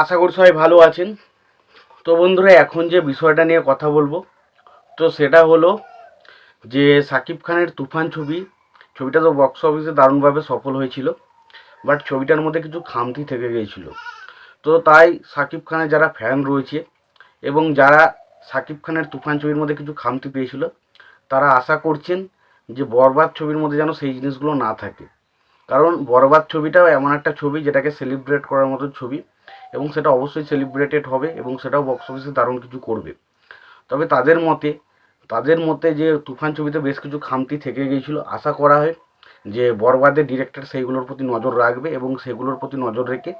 আশা করি সবাই ভালো আছেন। তো বন্ধুরা, এখন যে বিষয়টা নিয়ে কথা বলব, তো সেটা হলো যে সাকিব খানের তুফান ছবি, ছবিটা তো বক্স অফিসে দারুণভাবে সফল হয়েছিল বাট ছবিটার মধ্যে কিছু খামতি থেকে গিয়েছিল। তো তাই সাকিব খানের যারা ফ্যান রয়েছে এবং যারা সাকিব খানের তুফান ছবির মধ্যে কিছু খামতি পেয়েছিল, তারা আশা করছেন যে বরবাদ ছবির মধ্যে যেন সেই জিনিসগুলো না থাকে। কারণ বরবাদ ছবিটাও এমন একটা ছবি যেটাকে সেলিব্রেট করার মতো ছবি এবং সেটা অবশ্যই সেলিব্রেটেড হবে এবং সেটাও বক্স অফিসে দারুণ কিছু করবে। তবে তাদের মতে তাদের মতে যে তুফান ছবিতে বেশ কিছু খামতি থেকে গিয়েছিল, আশা করা হয় যে বরবাদের ডিরেক্টর সেইগুলোর প্রতি নজর রাখবে এবং সেগুলোর প্রতি নজর রেখে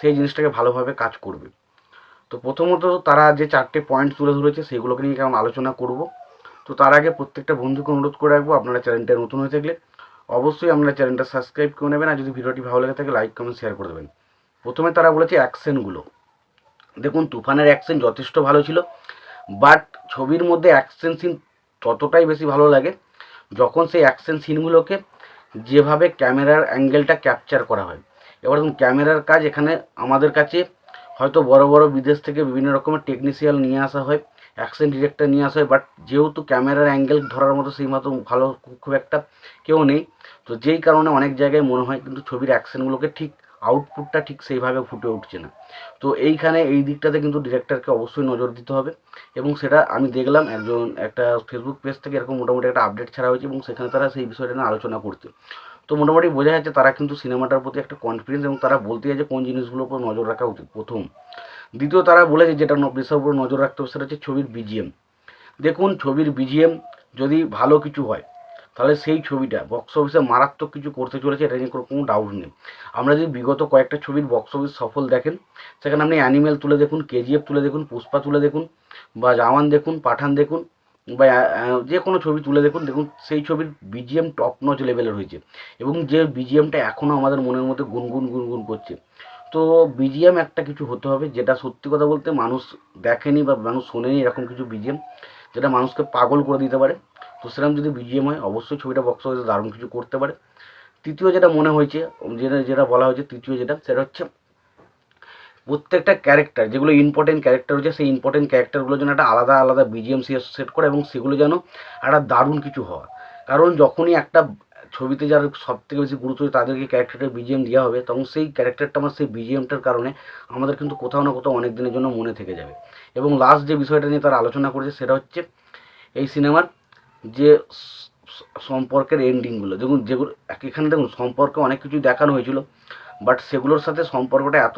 সেই জিনিসটাকে ভালোভাবে কাজ করবে। তো প্রথমত তারা যে চারটে পয়েন্ট তুলে ধরেছে, সেগুলোকে নিয়ে কেমন আলোচনা করব। তো তার আগে প্রত্যেকটা বন্ধুকে অনুরোধ করে রাখব, আপনারা চ্যানেলটা নতুন হয়ে থাকলে অবশ্যই আপনারা চ্যানেলটা সাবস্ক্রাইব করে নেবেন, আর যদি ভিডিওটি ভালো লেগে থাকে লাইক কমেন্ট শেয়ার করে দেবেন। প্রথমে তারা বলেছে অ্যাকশনগুলো দেখুন, তুফানের অ্যাকশন যথেষ্ট ভালো ছিল, বাট ছবির মধ্যে অ্যাকশন সিন ততটাই বেশি ভালো লাগে যখন সেই অ্যাকশন সিনগুলোকে যেভাবে ক্যামেরার অ্যাঙ্গেলটা ক্যাপচার করা হয়। এবার ধরুন ক্যামেরার কাজ এখানে আমাদের কাছে হয়তো বড় বড় বিদেশ থেকে বিভিন্ন রকমের টেকনিশিয়াল নিয়ে আসা হয় অ্যাকশন ডিরেক্টর নিয়ে আসা হয়, বাট যেহেতু ক্যামেরার অ্যাঙ্গেল ধরার মতো সেই মতো ভালো খুব একটা কেউ নেই, তো যেই কারণে অনেক জায়গায় মনে হয় কিন্তু ছবির অ্যাকশনগুলোকে ঠিক আউটপুটটা ঠিক সেইভাবে ফুটে উঠছে না। তো এইখানে এই দিকটাতে কিন্তু ডিরেক্টরকে অবশ্যই নজর দিতে হবে এবং সেটা আমি দেখলাম একজন, একটা ফেসবুক পেজ থেকে এরকম মোটামুটি একটা আপডেট ছাড়া হয়েছে এবং সেখানে তারা সেই বিষয়টা নিয়ে আলোচনা করছে। তো মোটামুটি বোঝা যাচ্ছে তারা কিন্তু সিনেমাটার প্রতি একটা কনফিডেন্স এবং তারা বলতে চাইছে কোন জিনিসগুলোর উপর নজর রাখা উচিত প্রথম। দ্বিতীয়, তারা বলেছে যেটা বিষয়ের উপর নজর রাখতে হবে সেটা হচ্ছে ছবির বিজিএম দেখুন, ছবির বিজিএম যদি ভালো কিছু হয় তাহলে সেই ছবিটা বক্স অফিসে মারাত্মক কিছু করতে চলেছে, এটা নিয়ে কোনো ডাউট নেই। আমরা যদি বিগত কয়েকটা ছবির বক্স অফিস সফল দেখেন, সেখানে আপনি অ্যানিমেল তুলে দেখুন কেজিএফ তুলে দেখুন পুষ্পা তুলে দেখুন, বা জাওয়ান দেখুন পাঠান দেখুন, বা যে কোনো ছবি তুলে দেখুন দেখুন সেই ছবির বিজিএম টপ নচ লেভেলের হয়েছে। এবং যে বিজিএমটা এখনও আমাদের মনের মধ্যে গুনগুন গুনগুন করছে। তো বিজিএম একটা কিছু হতে হবে, যেটা সত্যি কথা বলতে মানুষ দেখেনি বা মানুষ শোনেনি এরকম কিছু বিজিএম যেটা মানুষকে পাগল করে দিতে পারে। সেরকম যদি বিজিএম হয়, অবশ্যই ছবিটা বক্স অফিসে দারুণ কিছু করতে পারে। তৃতীয় যেটা মনে হয়েছে যেটা যেটা বলা হয়েছে, তৃতীয় যেটা, সেটা হচ্ছে প্রত্যেকটা ক্যারেক্টার যেগুলো ইম্পর্টেন্ট ক্যারেক্টার হচ্ছে সেই ইম্পর্টেন্ট ক্যারেক্টারগুলোর জন্য একটা আলাদা আলাদা বিজিএম সেট করে এবং সেগুলো যেন একটা দারুণ কিছু হওয়া কারণ যখনই একটা ছবিতে যার সব থেকে বেশি গুরুত্ব তাদেরকে ক্যারেক্টারটা বিজিএম দেওয়া হবে, তখন সেই ক্যারেক্টারটা আমার সেই বিজিএমটার কারণে আমাদের কিন্তু কোথাও না কোথাও অনেক দিনের জন্য মনে থেকে যাবে। এবং লাস্ট যে বিষয়টা নিয়ে তারা আলোচনা করেছে, সেটা হচ্ছে এই সিনেমার যে সম্পর্কের এন্ডিংগুলো দেখুন যেগুলো এখানে দেখুন সম্পর্কে অনেক কিছু দেখানো হয়েছিল। বাট সেগুলোর সাথে সম্পর্কটা এত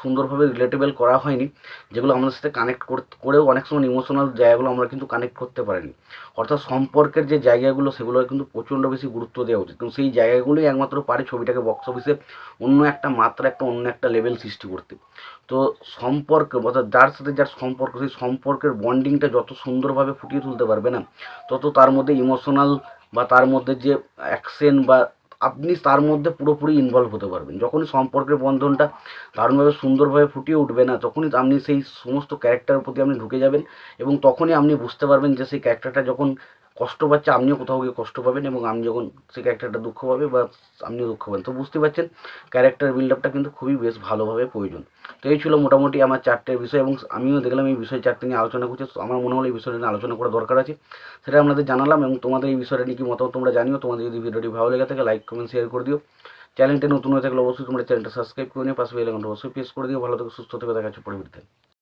সুন্দরভাবে রিলেটেবল করা হয়নি, যেগুলো আমাদের সাথে কানেক্ট করেও অনেক সময় ইমোশনাল জায়গাগুলো আমরা কিন্তু কানেক্ট করতে পারিনি। অর্থাৎ সম্পর্কের যে জায়গাগুলো সেগুলো কিন্তু প্রচণ্ড বেশি গুরুত্ব দেওয়া উচিত। কিন্তু সেই জায়গাগুলোই একমাত্র পারে ছবিটাকে বক্স অফিসে অন্য একটা মাত্রা, একটা অন্য একটা লেভেল সৃষ্টি করতে। তো সম্পর্ক, অর্থাৎ যার সাথে যার সম্পর্ক, সেই সম্পর্কের বন্ডিংটা যত সুন্দরভাবে ফুটিয়ে তুলতে পারবে না, তত তার মধ্যে ইমোশনাল বা তার মধ্যে যে অ্যাকশন বা আপনি তার মধ্যে পুরোপুরি ইনভলভ হতে পারবেন। যখনই সম্পর্কের বন্ধনটা দারুণভাবে সুন্দরভাবে ফুটিয়ে উঠবে না, তখনই আপনি সেই সমস্ত ক্যারেক্টারের প্রতি আপনি ঢুকে যাবেন এবং তখনই আপনি বুঝতে পারবেন যে সেই ক্যারেক্টারটা যখন কষ্ট পাচ্ছে আপনিও কোথাও গিয়ে কষ্ট পাবেন এবং আমি যখন সেই ক্যারেক্টারটা দুঃখ পাবে বা আপনিও দুঃখ পাবেন। তো বুঝতে পারছেন ক্যারেক্টার বিল্ড আপটা কিন্তু খুবই বেশ ভালোভাবে প্রয়োজন। তো এই ছিল মোটামুটি আমার চারটে বিষয় এবং আমিও দেখলাম এই বিষয় চারটে নিয়ে আলোচনা করছে। আমার মনে হলো এই বিষয়টা নিয়ে আলোচনা করা দরকার আছে। সেটা আপনাদের জানালাম এবং তোমাদের এই বিষয়টা নিয়ে কি মতামত তোমরা জানিও। তোমাদের যদি ভিডিওটি ভালো লেগে থাকে লাইক কমেন্ট শেয়ার করে দিও। চ্যানেলটা নতুন হয়ে থাকলে অবশ্যই তোমরা চ্যানেলটা সাবস্ক্রাইব করে নিও। পাশে বেল অবশ্যই প্রেস করে দিও। ভালো থেকে, সুস্থ থেকে, দেখা হচ্ছে পরবর্তীতে।